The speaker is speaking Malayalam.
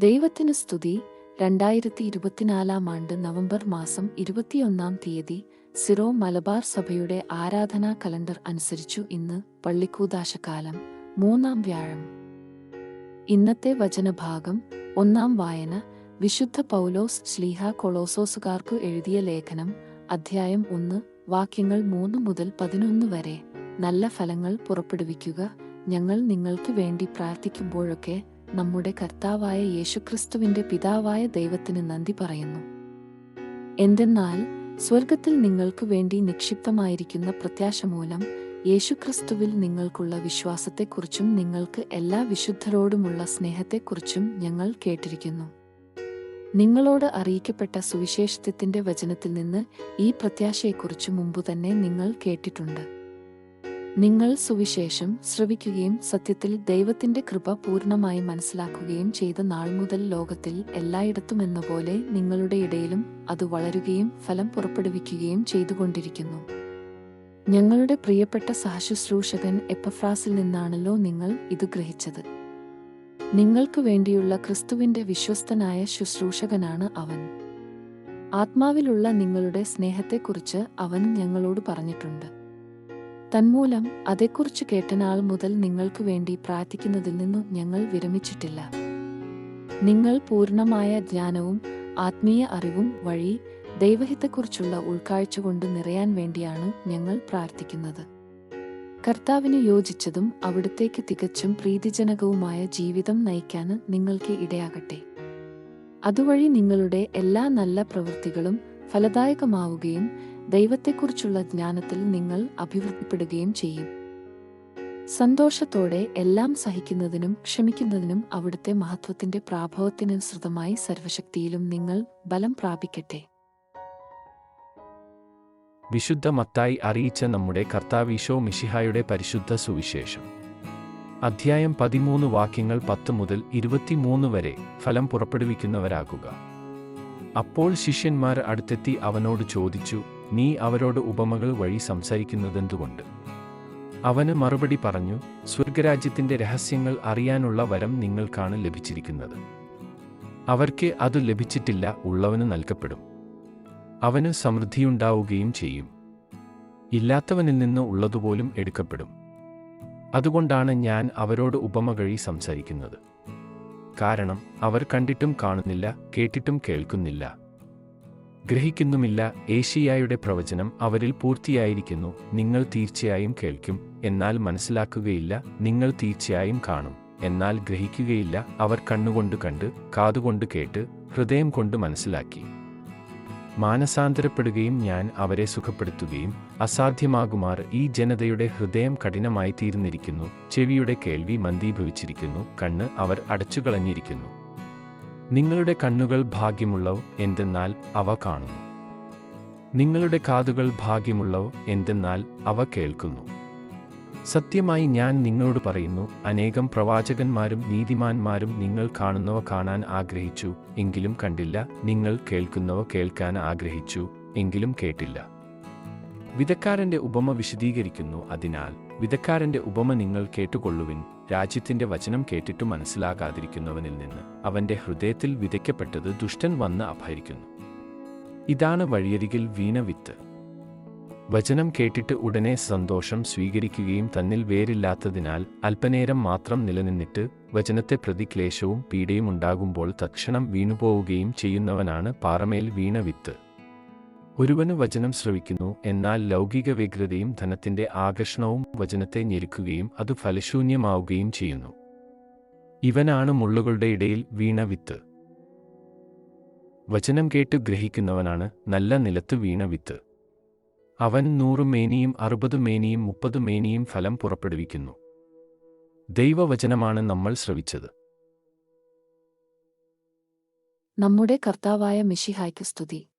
ദൈവത്തിന് സ്തുതി. രണ്ടായിരത്തി ഇരുപത്തിനാലാം ആണ്ട് നവംബർ മാസം ഇരുപത്തിയൊന്നാം തീയതി സിറോ മലബാർ സഭയുടെ ആരാധനാ കലണ്ടർ അനുസരിച്ചു ഇന്ന് പള്ളിക്കൂദാശകാലം മൂന്നാം വ്യാഴം. ഇന്നത്തെ വചനഭാഗം ഒന്നാം വായന. വിശുദ്ധ പൗലോസ് ശ്ലീഹ കൊളോസോസുകാർക്കു എഴുതിയ ലേഖനം അധ്യായം ഒന്ന് വാക്യങ്ങൾ മൂന്ന് മുതൽ പതിനൊന്ന് വരെ. നല്ല ഫലങ്ങൾ പുറപ്പെടുവിക്കുക. ഞങ്ങൾ നിങ്ങൾക്ക് വേണ്ടി പ്രാർത്ഥിക്കുമ്പോഴൊക്കെ നമ്മുടെ കർത്താവായ യേശുക്രിസ്തുവിന്റെ പിതാവായ ദൈവത്തിന് നന്ദി പറയുന്നു. എന്തെന്നാൽ സ്വർഗത്തിൽ നിങ്ങൾക്ക് വേണ്ടി നിക്ഷിപ്തമായിരിക്കുന്ന പ്രത്യാശ മൂലം യേശുക്രിസ്തുവിൽ നിങ്ങൾക്കുള്ള വിശ്വാസത്തെക്കുറിച്ചും നിങ്ങൾക്ക് എല്ലാ വിശുദ്ധരോടുമുള്ള സ്നേഹത്തെക്കുറിച്ചും ഞങ്ങൾ കേട്ടിരിക്കുന്നു. നിങ്ങളോട് അറിയിക്കപ്പെട്ട സുവിശേഷത്തിന്റെ വചനത്തിൽ നിന്ന് ഈ പ്രത്യാശയെക്കുറിച്ച് മുമ്പ് തന്നെ നിങ്ങൾ കേട്ടിട്ടുണ്ട്. നിങ്ങൾ സുവിശേഷം ശ്രവിക്കുകയും സത്യത്തിൽ ദൈവത്തിന്റെ കൃപ പൂർണമായി മനസ്സിലാക്കുകയും ചെയ്ത നാൾ മുതൽ ലോകത്തിൽ എല്ലായിടത്തുമെന്നപോലെ നിങ്ങളുടെ ഇടയിലും അത് വളരുകയും ഫലം പുറപ്പെടുവിക്കുകയും ചെയ്തുകൊണ്ടിരിക്കുന്നു. ഞങ്ങളുടെ പ്രിയപ്പെട്ട സഹശുശ്രൂഷകൻ എപ്പഫ്രാസിൽ നിന്നാണല്ലോ നിങ്ങൾ ഇത് ഗ്രഹിച്ചത്. നിങ്ങൾക്ക് വേണ്ടിയുള്ള ക്രിസ്തുവിന്റെ വിശ്വസ്തനായ ശുശ്രൂഷകനാണ് അവൻ. ആത്മാവിലുള്ള നിങ്ങളുടെ സ്നേഹത്തെക്കുറിച്ച് അവൻ ഞങ്ങളോട് പറഞ്ഞിട്ടുണ്ട്. തന്മൂലം അതേക്കുറിച്ച് കേട്ട നാൾ മുതൽ നിങ്ങൾക്ക് വേണ്ടി പ്രാർത്ഥിക്കുന്നതിൽ നിന്നും ഞങ്ങൾ വിരമിച്ചിട്ടില്ല. നിങ്ങൾ പൂർണമായ ജ്ഞാനവും ആത്മീയ അറിവും വഴി ദൈവഹിതത്തെക്കുറിച്ചുള്ള ഉൾക്കാഴ്ച കൊണ്ട് നിറയാൻ വേണ്ടിയാണ് ഞങ്ങൾ പ്രാർത്ഥിക്കുന്നത്. കർത്താവിന് യോജിച്ചതും അവിടുത്തേക്ക് തികച്ചും പ്രീതിജനകവുമായ ജീവിതം നയിക്കാൻ നിങ്ങൾക്ക് ഇടയാകട്ടെ. അതുവഴി നിങ്ങളുടെ എല്ലാ നല്ല പ്രവൃത്തികളും ഫലദായകമാവുകയും ദൈവത്തെക്കുറിച്ചുള്ള ജ്ഞാനത്തിൽ നിങ്ങൾ അഭിവൃദ്ധിപ്പെടുകയും ചെയ്യും. സന്തോഷത്തോടെ എല്ലാം സഹിക്കുന്നതിനും ക്ഷമിക്കുന്നതിനും അവിടുത്തെ മഹത്വത്തിന്റെ പ്രാഭവത്തിനനുസൃതമായി സർവശക്തിയിലും നിങ്ങൾ ബലം പ്രാപിക്കട്ടെ. വിശുദ്ധ മത്തായി അറിയിച്ച നമ്മുടെ കർത്താവീശോ മിഷിഹായുടെ പരിശുദ്ധ സുവിശേഷം. അധ്യായം പതിമൂന്ന് വാക്യങ്ങൾ പത്ത് മുതൽ ഇരുപത്തിമൂന്ന് വരെ ഫലം പുറപ്പെടുവിക്കുന്നവരാകുക. അപ്പോൾ ശിഷ്യന്മാർ അടുത്തെത്തി അവനോട് ചോദിച്ചു നീ അവരോട് ഉപമകൾ വഴി സംസാരിക്കുന്നതെന്തുകൊണ്ട്? അവന് മറുപടി പറഞ്ഞു സ്വർഗരാജ്യത്തിന്റെ രഹസ്യങ്ങൾ അറിയാനുള്ള വരം നിങ്ങൾക്കാണ് ലഭിച്ചിരിക്കുന്നത്. അവർക്ക് അത് ലഭിച്ചിട്ടില്ല ഉള്ളവന് നൽകപ്പെടും. അവന് സമൃദ്ധിയുണ്ടാവുകയും ചെയ്യും. ഇല്ലാത്തവനിൽ നിന്ന് ഉള്ളതുപോലും എടുക്കപ്പെടും. അതുകൊണ്ടാണ് ഞാൻ അവരോട് ഉപമകഴി സംസാരിക്കുന്നത്. കാരണം അവർ കണ്ടിട്ടും കാണുന്നില്ല കേട്ടിട്ടും കേൾക്കുന്നില്ല. ഗ്രഹിക്കുന്നുമില്ല ഏഷ്യായുടെ പ്രവചനം അവരിൽ പൂർത്തിയായിരിക്കുന്നു. നിങ്ങൾ തീർച്ചയായും കേൾക്കും. എന്നാൽ മനസ്സിലാക്കുകയില്ല നിങ്ങൾ തീർച്ചയായും കാണും. എന്നാൽ ഗ്രഹിക്കുകയില്ല അവർ കണ്ണുകൊണ്ട് കണ്ട് കാതുകൊണ്ട് കേട്ട് ഹൃദയം കൊണ്ട് മനസ്സിലാക്കി. മാനസാന്തരപ്പെടുകയും ഞാൻ അവരെ സുഖപ്പെടുത്തുകയും അസാധ്യമാകുമാർ ഈ ജനതയുടെ ഹൃദയം കഠിനമായി തീർന്നിരിക്കുന്നു. ചെവിയുടെ കേൾവി മന്ദീഭവിച്ചിരിക്കുന്നു. കണ്ണ് അവർ അടച്ചുകളഞ്ഞിരിക്കുന്നു. നിങ്ങളുടെ കണ്ണുകൾ ഭാഗ്യമുള്ളവ എന്തെന്നാൽ അവ കാണുന്നു. നിങ്ങളുടെ കാതുകൾ ഭാഗ്യമുള്ളവ എന്തെന്നാൽ അവ കേൾക്കുന്നു. സത്യമായി ഞാൻ നിങ്ങളോട് പറയുന്നു അനേകം പ്രവാചകന്മാരും നീതിമാന്മാരും നിങ്ങൾ കാണുന്നവ കാണാൻ ആഗ്രഹിച്ചു എങ്കിലും കണ്ടില്ല. നിങ്ങൾ കേൾക്കുന്നവ കേൾക്കാൻ ആഗ്രഹിച്ചു എങ്കിലും കേട്ടില്ല. വിധക്കാരന്റെ ഉപമ വിശദീകരിക്കുന്നു അതിനാൽ വിധക്കാരന്റെ ഉപമ നിങ്ങൾ കേട്ടുകൊള്ളുവിൻ. രാജ്യത്തിന്റെ വചനം കേട്ടിട്ട് മനസ്സിലാകാതിരിക്കുന്നവനിൽ നിന്ന് അവന്റെ ഹൃദയത്തിൽ വിതയ്ക്കപ്പെട്ടത് ദുഷ്ടൻ വന്ന് അപഹരിക്കുന്നു. ഇതാണ് വഴിയരികിൽ വീണ വിത്ത്. വചനം കേട്ടിട്ട് ഉടനെ സന്തോഷം സ്വീകരിക്കുകയും തന്നിൽ വേരില്ലാത്തതിനാൽ അല്പനേരം മാത്രം നിലനിന്നിട്ട് വചനത്തെ പ്രതി ക്ലേശവും പീഡയും ഉണ്ടാകുമ്പോൾ തക്ഷണം വീണുപോവുകയും ചെയ്യുന്നവനാണ് പാറമേൽ വീണ വിത്ത്. ഒരുവന് വചനം ശ്രവിക്കുന്നു എന്നാൽ ലൗകിക വ്യഗ്രതയും ധനത്തിന്റെ ആകർഷണവും വചനത്തെ ഞെരുക്കുകയും അത് ഫലശൂന്യമാവുകയും ചെയ്യുന്നു. ഇവനാണ് മുള്ളുകളുടെ ഇടയിൽ വീണ വിത്ത്. വചനം കേട്ട് ഗ്രഹിക്കുന്നവനാണ് നല്ല നിലത്ത് വീണ വിത്ത്. അവൻ നൂറ് മേനിയും അറുപത് മേനിയും മുപ്പത് മേനിയും ഫലം പുറപ്പെടുവിക്കുന്നു. ദൈവവചനമാണ് നമ്മൾ ശ്രവിച്ചത്. നമ്മുടെ കർത്താവായ മിഷിഹായ്ക്ക് സ്തുതി.